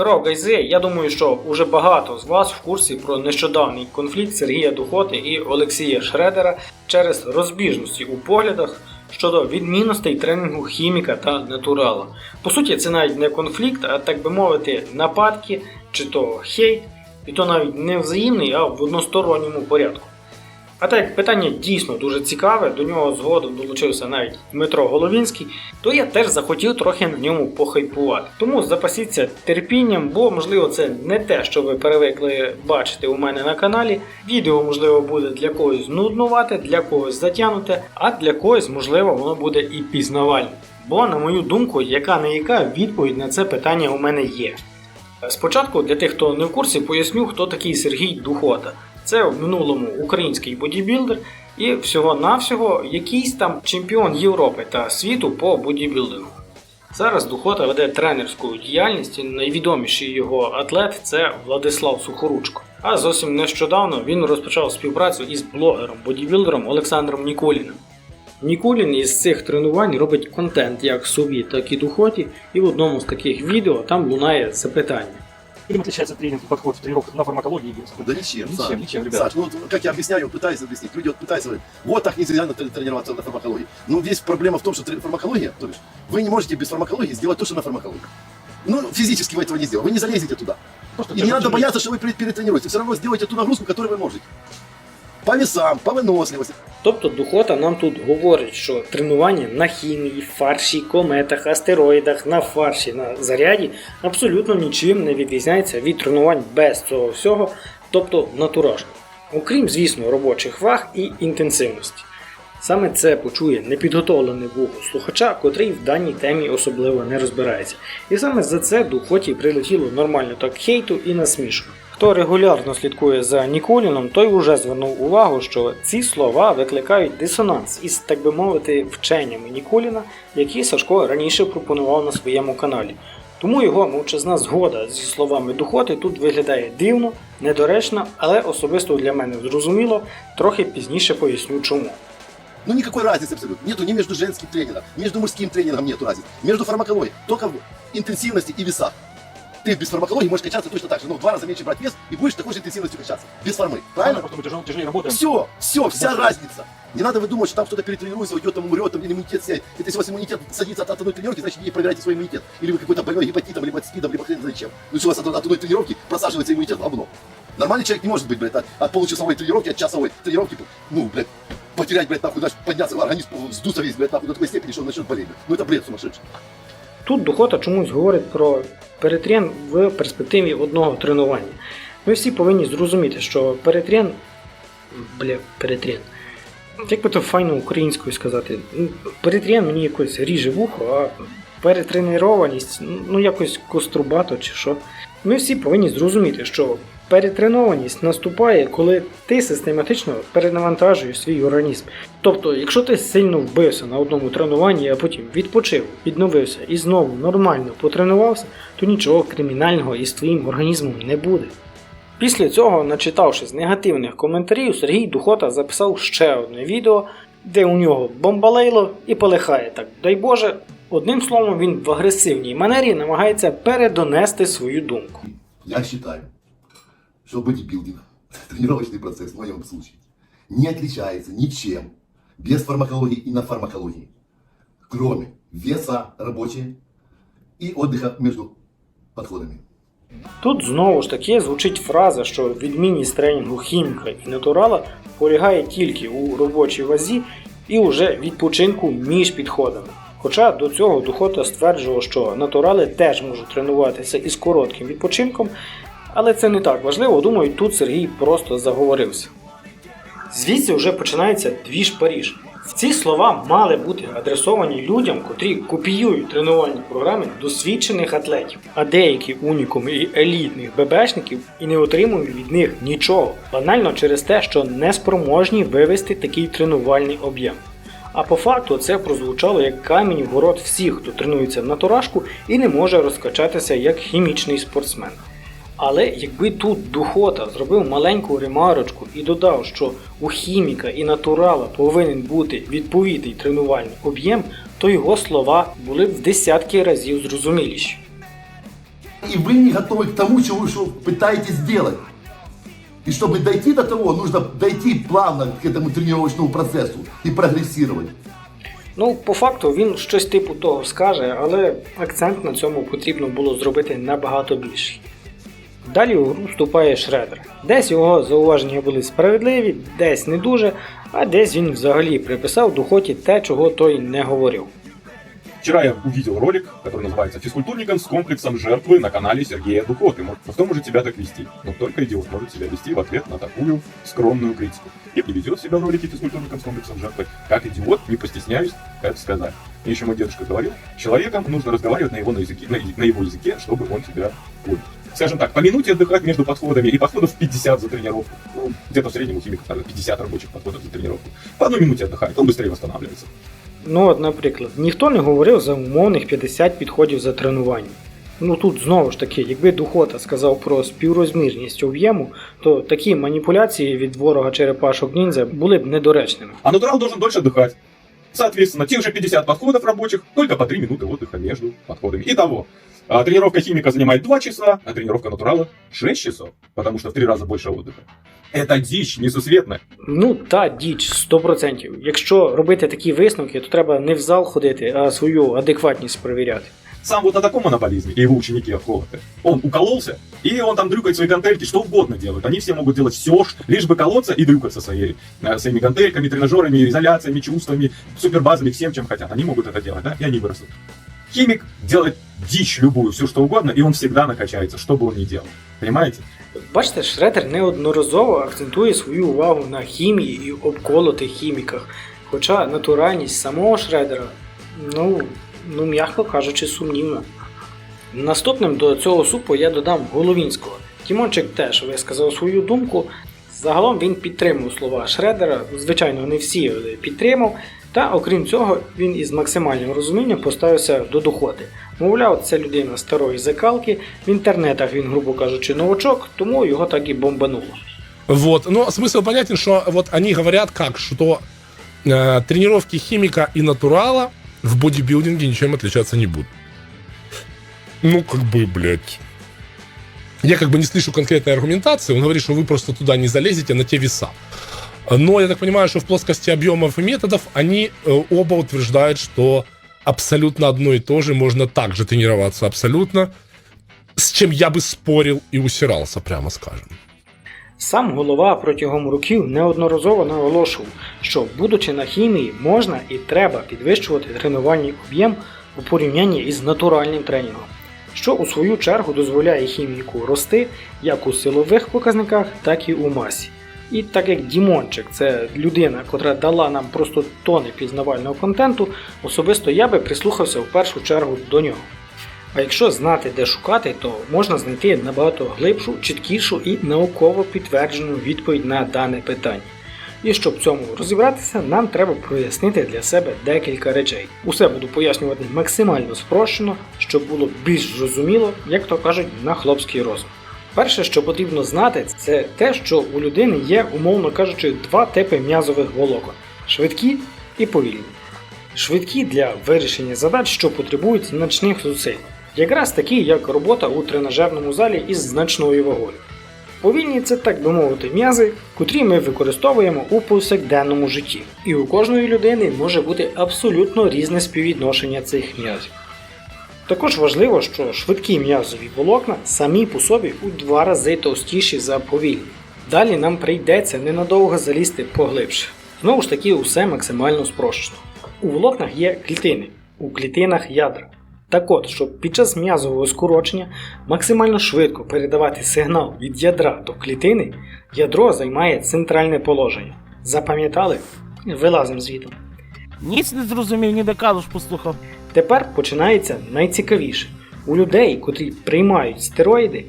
Здорово, гайзи! Я думаю, що уже багато з вас в курсі про нещодавній конфлікт Сергія Духоти і Олексія Шредера через розбіжності у поглядах щодо відмінностей тренінгу хіміка та натурала. По суті, це навіть не конфлікт, а так би мовити, нападки чи то хейт, і то навіть не взаємний, а в односторонньому порядку. А так як питання дійсно дуже цікаве, до нього згодом долучився навіть Дмитро Головінський, то я теж захотів трохи на ньому похайпувати. Тому запасіться терпінням, бо можливо це не те, що ви перевикли бачити у мене на каналі. Відео, можливо, буде для когось нуднувати, для когось затягнуте, а для когось, можливо, воно буде і пізнавальним. Бо, на мою думку, яка не яка відповідь на це питання у мене є. Спочатку, для тих, хто не в курсі, поясню, хто такий Сергій Духота. Це в минулому український бодібілдер і всього-навсього якийсь там чемпіон Європи та світу по бодібілдингу. Зараз Духота веде тренерську діяльність, і найвідоміший його атлет це Владислав Сухоручко. А зовсім нещодавно він розпочав співпрацю із блогером-бодібілдером Олександром Ніколіним. Ніколін із цих тренувань робить контент як собі, так і Духоті, і в одному з таких відео там лунає запитання. Чем отличается тренинг и подход в тренировках на фармакологии и? Да ничем, Ничем, Саш. ничем, ребят. Саш, ну как я объясняю, пытаюсь объяснить. Люди вот пытаются говорить, вот так нельзя тренироваться на фармакологии. Ну, здесь проблема в том, что фармакология, то есть вы не можете без фармакологии сделать то, что на фармакологии. Ну, физически вы этого не сделаете, вы не залезете туда. Просто И не надо бояться, что вы пере- перетренируете. Все равно сделайте ту нагрузку, которую вы можете. По весам, по выносливости. Тобто Духота нам тут говорить, що тренування на хімії, фарші, кометах, астероїдах, на фарші, на заряді абсолютно нічим не відрізняється від тренувань без цього всього, тобто натуражно. Окрім, звісно, робочих ваг і інтенсивності. Саме це почує непідготовлене вухо слухача, котрий в даній темі особливо не розбирається. І саме за це Духоті прилетіло нормально так хейту і насмішок. Хто регулярно слідкує за Ніколіном, той уже звернув увагу, що ці слова викликають дисонанс із, так би мовити, вченнями Ніколіна, які Сашко раніше пропонував на своєму каналі. Тому його мовчазна згода зі словами Духоти тут виглядає дивно, недоречно, але особисто для мене зрозуміло, трохи пізніше поясню чому. Ну, никакой разницы абсолютно. Нету ни между женским тренингом, ни между мужским тренингом нету разницы. Между фармакологией. Только в интенсивности и весах. Ты без фармакологии можешь качаться точно так же, но в два раза меньше брать вес и будешь такой же интенсивностью качаться. Без фармы. Правильно? Просто мы тяжело, тяжелее работаем. Все, все, вся разница. Не надо выдумывать, что там кто-то перетренируется, уйдет, там умрет, там иммунитет сядет. Это если у вас иммунитет садится от одной тренировки, значит, не проверяйте свой иммунитет. Или вы какой-то больной гепатитом, либо от спидом, либо хрен знает чем. Ну, если у вас от, от одной тренировки просаживается иммунитет в. Нормальный человек не может быть, блядь, от, от получасовой тренировки, от часовой тренировки, ну, блядь, потерять, блядь, нахуй, даже подняться, организм сдуться весь, блядь, нахуй, до такой степени, что он начнет болеть. блядь. Ну, это бред сумасшедший. Тут Духота чомусь говорить про перетрен в перспективі одного тренування. Ми всі повинні зрозуміти, що перетрен. Бля, перетрен. Як би то файно українською сказати, перетрен мені якось ріже вухо, а перетренованість, ну якось кострубато чи що. Ми всі повинні зрозуміти, що перетренованість наступає, коли ти систематично перенавантажуєш свій організм. Тобто, якщо ти сильно вбився на одному тренуванні, а потім відпочив, відновився і знову нормально потренувався, то нічого кримінального із твоїм організмом не буде. Після цього, начитавшись негативних коментарів, Сергій Духота записав ще одне відео, де у нього бомбалейло і полихає так, дай Боже. Одним словом, він в агресивній манері намагається передонести свою думку. Я считаю, что бодибилдинг, тренировочный процесс в моем случае, не отличается ничем без фармакологии и на фармакологии, кроме веса рабочие и отдыха между подходами. Тут знову ж таки звучить фраза, що відмінність тренінгу хіміка і натурала полягає тільки у робочій вазі і уже відпочинку між підходами. Хоча до цього Духота стверджував, що натурали теж можуть тренуватися із коротким відпочинком, але це не так важливо, думаю, тут Сергій просто заговорився. Звідси вже починається двіж Паріж. Ці слова мали бути адресовані людям, котрі копіюють тренувальні програми досвідчених атлетів, а деякі унікуми і елітних ББшників і не отримують від них нічого, банально через те, що не спроможні вивести такий тренувальний об'єм. А по факту це прозвучало як камінь в ворот всіх, хто тренується на турашку і не може розкачатися як хімічний спортсмен. Але якби тут Духота зробив маленьку ремарочку і додав, що у хіміка і натурала повинен бути відповідний тренувальний об'єм, то його слова були б в десятки разів зрозуміліші. И вы не готовы к тому, чего вы что пытаетесь сделать. И чтобы дойти до того, нужно дойти плавно к этому тренировочному процессу и прогрессировать. Ну, по факту він щось типу того скаже, але акцент на цьому потрібно було зробити набагато більший. Далі у гру вступає Шредер. Десь його зауваження були справедливі, десь не дуже, а десь він взагалі приписав Духоті те, чого той не говорив. Вчера я увидел ролик, который называется «Физкультурником с комплексом жертвы» на канале Сергея Духоты. Мол, Кто может себя так вести? Но только идиот может себя вести в ответ на такую скромную критику. И не ведет себя в ролике физкультурником с комплексом жертвы. Как идиот, не постесняюсь это сказать. И еще мой дедушка говорил, человеком нужно разговаривать на его, на языке, на, на его языке, чтобы он тебя понял. Скажем так, по минуте отдыхать между подходами, и подходов 50 за тренировку. Ну, где-то в среднем у химиков наверное, 50 рабочих подходов за тренировку. По одной минуте отдыхает, он быстрее восстанавливается. Ну, от, наприклад, ніхто не говорив за умовних 50 підходів за тренування. Ну тут знову ж таки, якби Духота сказав про співрозмірність об'єму, то такі маніпуляції від ворога черепашок ніндзя були б недоречними. А натурал должен дольше отдыхать. Соответственно, тех же 50 подходов рабочих, только по 3 минуты отдыха между подходами. Итого, а, тренировка химика занимает 2 часа, а тренировка натурала 6 часов, потому что в 3 раза больше отдыха. Это дичь несусветная. Ну та діч 100%. Якщо робити такі висновки, то треба не в зал ходити, а свою адекватність перевіряти. Сам вот на таком монополизме и его ученики охолоты. Он укололся, и он там дрюкает свои гантельки, что угодно делают. Они все могут делать все, лишь бы колоться и дрюкаться своей, э, своими гантельками, тренажерами, изоляциями, чувствами, супербазами, всем, чем хотят. Они могут это делать, да, и они вырастут. Химик делает дичь любую, все что угодно, и он всегда накачается, что бы он ни делал. Понимаете? Бачите, Шредер неодноразово акцентує свою увагу на хімії і обколотих хіміках. Хоча натуральність самого Шредера, ну, ну м'яко кажучи, сумнівна. Наступним до цього супу я додам Головінського. Тімончик теж висказав свою думку. Загалом він підтримав слова Шредера, звичайно, не всі підтримав. Та окрім цього, він із максимальним розумінням поставився до доходи. Мовляв, це людина старої закалки, в інтернетах він, грубо кажучи, новачок, тому його так і бомбануло. Вот, но смысл понятен, что вот они говорят как, что э, тренировки химика и натурала в бодибилдинге ничем отличаться не будут. Ну, как бы, блядь. Я как бы не слышу конкретной аргументации. Он говорит, что вы просто туда не залезете на те веса. Но я так понимаю, что в плоскости объемов и методов они э, оба утверждают, что абсолютно одно и то же можно также тренироваться абсолютно, с чем я бы спорил и усирался, прямо скажем. Сам голова протягом років неодноразово наголошував, що, будучи на хімії, можна і треба підвищувати тренувальний об'єм у порівнянні із натуральним тренінгом, що у свою чергу дозволяє хіміку рости як у силових показниках, так і у масі. І так як Дімончик це людина, котра дала нам просто тони пізнавального контенту, особисто я би прислухався в першу чергу до нього. А якщо знати, де шукати, то можна знайти набагато глибшу, чіткішу і науково підтверджену відповідь на дане питання. І щоб цьому розібратися, нам треба прояснити для себе декілька речей. Усе буду пояснювати максимально спрощено, щоб було більш зрозуміло, як то кажуть, на хлопський розум. Перше, що потрібно знати, це те, що у людини є, умовно кажучи, два типи м'язових волокон швидкі і повільні. Швидкі для вирішення задач, що потребують значних зусиль, якраз такі, як робота у тренажерному залі із значною вагою. Повільні це, так би мовити, м'язи, котрі ми використовуємо у повсякденному житті. І у кожної людини може бути абсолютно різне співвідношення цих м'язів. Також важливо, що швидкі м'язові волокна самі по собі у два рази товстіші за повільні. Далі нам прийдеться ненадовго залізти поглибше. Знову ж таки, усе максимально спрощено. У волокнах є клітини, у клітинах ядра. Так от, щоб під час м'язового скорочення максимально швидко передавати сигнал від ядра до клітини, ядро займає центральне положення. Запам'ятали? Вилазимо звідти. Ніц не зрозумів, ні докажеш послухав. Тепер починається найцікавіше. У людей, котрі приймають стероїди,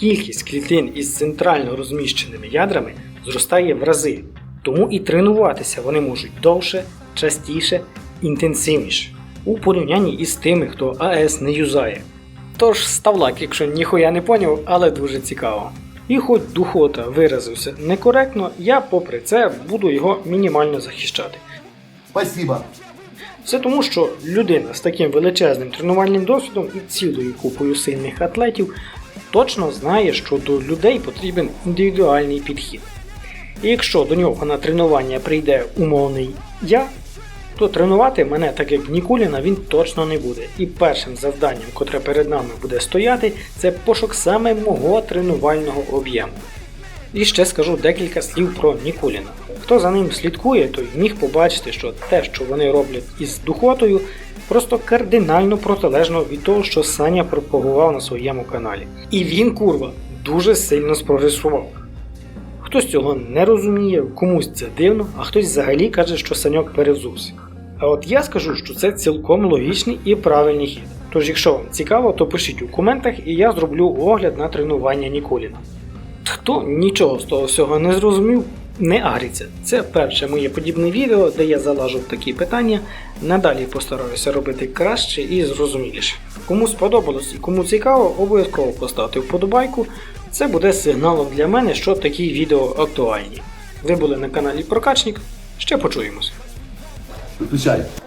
кількість клітин із центрально розміщеними ядрами зростає в рази, тому і тренуватися вони можуть довше, частіше, інтенсивніше у порівнянні із тими, хто АЕС не юзає. Тож став лайк, якщо ніхуя не поняв, але дуже цікаво. І хоч Духота виразився некоректно, я попри це буду його мінімально захищати. Спасибо. Все тому, що людина з таким величезним тренувальним досвідом і цілою купою сильних атлетів точно знає, що до людей потрібен індивідуальний підхід. І якщо до нього на тренування прийде умовний я, то тренувати мене так як Нікуліна він точно не буде. І першим завданням, котре перед нами буде стояти, це пошук саме мого тренувального об'єму. І ще скажу декілька слів про Нікуліна. Хто за ним слідкує, той міг побачити, що те, що вони роблять із духотою, просто кардинально протилежно від того, що Саня пропагував на своєму каналі. І він, курва, дуже сильно спрогресував. Хтось цього не розуміє, комусь це дивно, а хтось взагалі каже, що саньок перевзувся. А от я скажу, що це цілком логічний і правильний хід. Тож, якщо вам цікаво, то пишіть у коментах і я зроблю огляд на тренування Ніколіна. Хто нічого з того всього не зрозумів, не агріться. Це перше моє подібне відео, де я залажу такі питання. Надалі постараюся робити краще і зрозуміліше. Кому сподобалось і кому цікаво, обов'язково поставте вподобайку. Це буде сигналом для мене, що такі відео актуальні. Ви були на каналі Прокачник. Ще почуємось. Выключай.